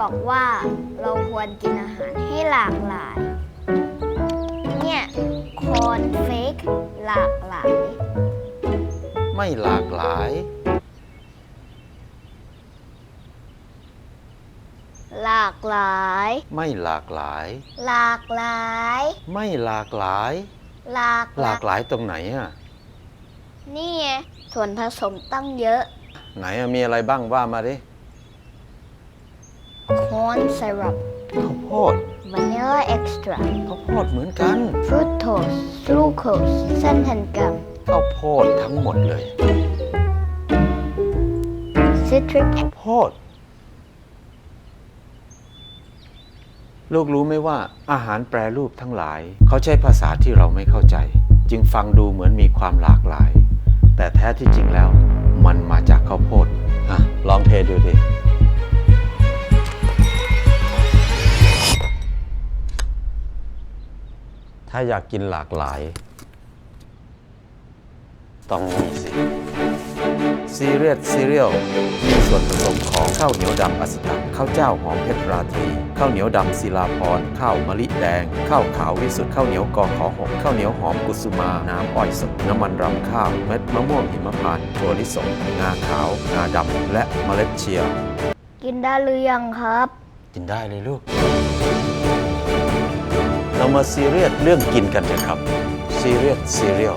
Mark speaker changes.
Speaker 1: บอกว่าเราควรกินอาหารให้หลากหลาย เนี่ยคอนเฟกหลากหลาย
Speaker 2: ไม่หลากหลาย
Speaker 1: หลากหลาย
Speaker 2: ไม่หลากหลาย
Speaker 1: หลากหลาย
Speaker 2: ไม่หลากหลาย
Speaker 1: หลาก
Speaker 2: หลากหลายตรงไหนอะ
Speaker 1: นี่ไงส่วนผสมตั้งเยอะ
Speaker 2: ไหนอะมีอะไรบ้างว่ามาดิ
Speaker 1: corn syrup
Speaker 2: ข้าวโพด
Speaker 1: vanilla extract
Speaker 2: ข้าวโพดเหมือนกัน
Speaker 1: fructose glucose เส้นแผ่นกรรม
Speaker 2: ข้าวโพดทั้งหมดเลย
Speaker 1: citric
Speaker 2: ข้าวโพด ลูกรู้ไหมว่าอาหารแปรรูปทั้งหลาย เขาใช้ภาษาที่เราไม่เข้าใจ จึงฟังดูเหมือนมีความหลากหลาย แต่แท้ที่จริงแล้ว มันมาจากข้าวโพดอะลองเทดูดิ ถ้าอยากกินหลากหลาย ต้องนี่สิซีเรียสซีเรียลมีส่วนผสมของข้าวเหนียวดำอัสตันข้าวเจ้าหอมเพชรราตรีข้าวเหนียวดำศิลาพรข้าวมะลิแดง ข้าวขาววิสุทธ์ข้าวเหนียวกอขอหกข้าวเหนียวหอมกุสุมา น้ำอ้อยสดน้ำมันรำข้าว เม็ดมะม่วงหิมพานต์ถั่วลิสงงาขาว งาดำและเมล็ดเชียร์
Speaker 1: กินได้หรือยังครับ
Speaker 2: กินได้เลยลูก เรามาซีเรียสเรื่องกินกันเถอะครับซีเรียสซีเรียล